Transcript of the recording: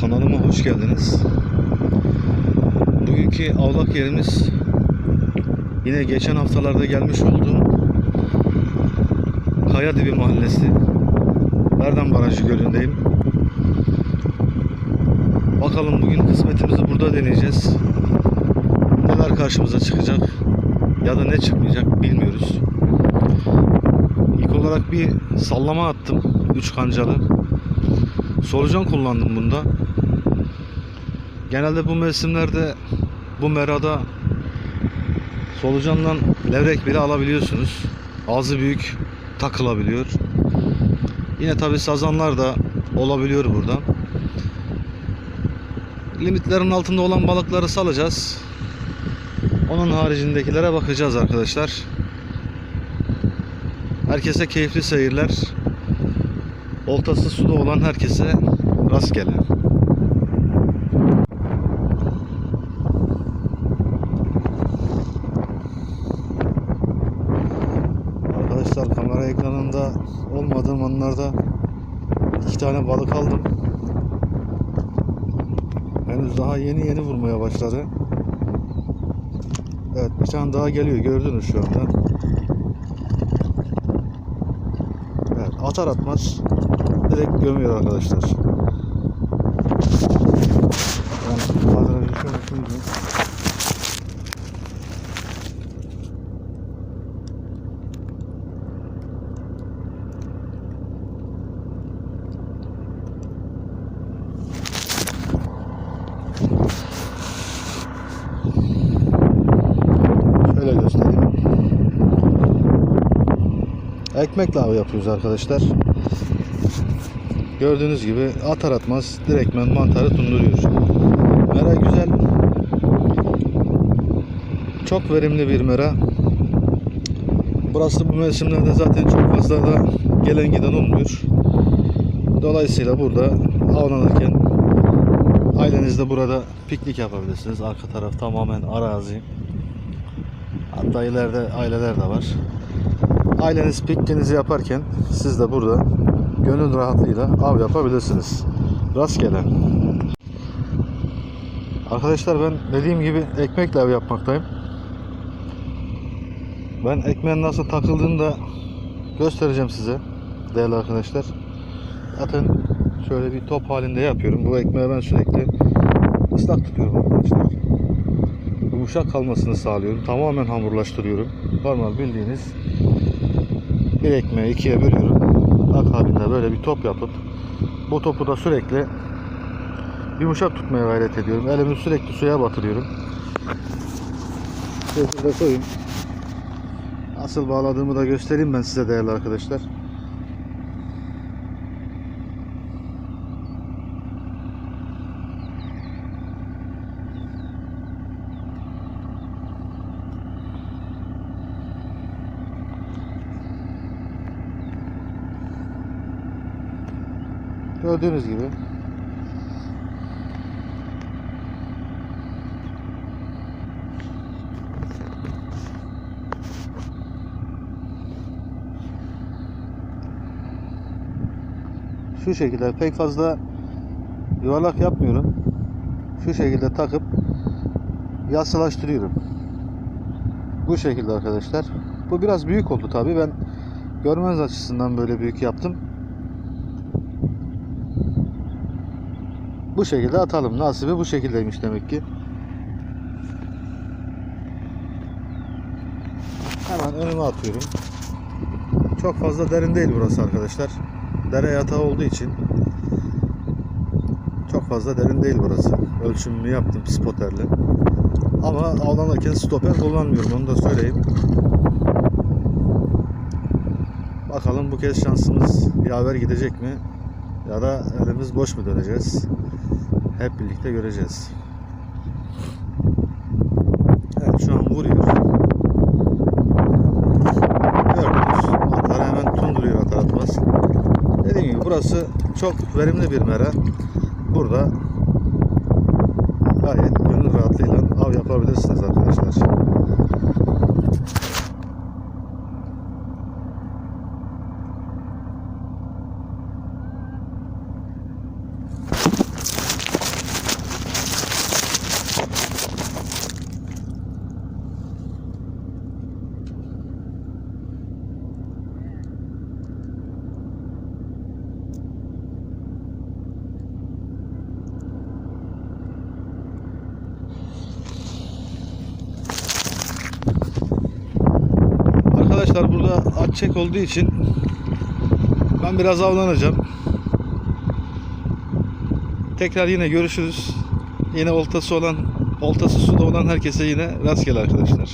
Kanalıma hoş geldiniz. Bugünkü avlak yerimiz yine geçen haftalarda gelmiş olduğum Kayadibi Mahallesi. Berdan Barajı Gölü'ndeyim. Bakalım bugün kısmetimizi burada deneyeceğiz. Neler karşımıza çıkacak ya da ne çıkmayacak bilmiyoruz. İlk olarak bir sallama attım. Üç kancalı. Solucan kullandım bunda. Genelde bu mevsimlerde bu merada solucandan levrek bile alabiliyorsunuz. Ağzı büyük takılabiliyor. Yine tabi sazanlar da olabiliyor burada. Limitlerin altında olan balıkları salacağız. Onun haricindekilere bakacağız arkadaşlar. Herkese keyifli seyirler. Oltası suda olan herkese rastgele. Arkadaşlar kamera ekranında olmadığım anlarda iki tane balık aldım. Henüz daha yeni yeni vurmaya başladı. Evet bir tane daha geliyor gördünüz şu anda. Evet atar atmaz direkt gömüyor arkadaşlar. Ben koyayım. Şöyle göstereyim. Ekmek lava yapıyoruz arkadaşlar. Gördüğünüz gibi atar atmaz direktmen mantarı tunduruyor. Mera güzel. Çok verimli bir mera. Burası bu mevsimlerde zaten çok fazla da gelen giden olmuyor. Dolayısıyla burada avlanırken ailenizde burada piknik yapabilirsiniz. Arka taraf tamamen arazi. Hatta ileride aileler de var. Aileniz pikniğinizi yaparken siz de burada gönül rahatlığıyla av yapabilirsiniz. Rastgele. Arkadaşlar ben dediğim gibi ekmekle av yapmaktayım. Ben ekmeğin nasıl takıldığını da göstereceğim size değerli arkadaşlar. Zaten şöyle bir top halinde yapıyorum. Bu ekmeği ben sürekli ıslak tutuyorum arkadaşlar. Yumuşak kalmasını sağlıyorum. Tamamen hamurlaştırıyorum. Normal bildiğiniz bir ekmeği ikiye bölüyorum. Akabinde böyle bir top yapıp bu topu da sürekli yumuşak tutmaya gayret ediyorum. Elimi sürekli suya batırıyorum. Şöyle koyayım. Nasıl bağladığımı da göstereyim ben size değerli arkadaşlar. Gördüğünüz gibi şu şekilde pek fazla yuvarlak yapmıyorum. Şu şekilde takıp yassılaştırıyorum. Bu şekilde arkadaşlar. Bu biraz büyük oldu tabi. Ben görmeniz açısından böyle büyük yaptım. Bu şekilde atalım. Nasibi bu şekildeymiş demek ki. Hemen önüme atıyorum. Çok fazla derin değil burası arkadaşlar. Dere yatağı olduğu için çok fazla derin değil burası. Ölçümümü yaptım spoterle. Ama avlanırken stoper kullanmıyorum onu da söyleyeyim. Bakalım bu kez şansımız yaver gidecek mi? Ya da elimiz boş mu döneceğiz? Hep birlikte göreceğiz. Evet şu an vuruyor. Gördünüz. Atar hemen tunduruyor atar atmaz. Dediğim gibi burası çok verimli bir mera. Burada gayet gönül rahatlığıyla av yapabilirsiniz arkadaşlar. Çek olduğu için ben biraz avlanacağım. Tekrar yine görüşürüz. Yine oltası olan, oltası suda olan herkese yine rastgele arkadaşlar.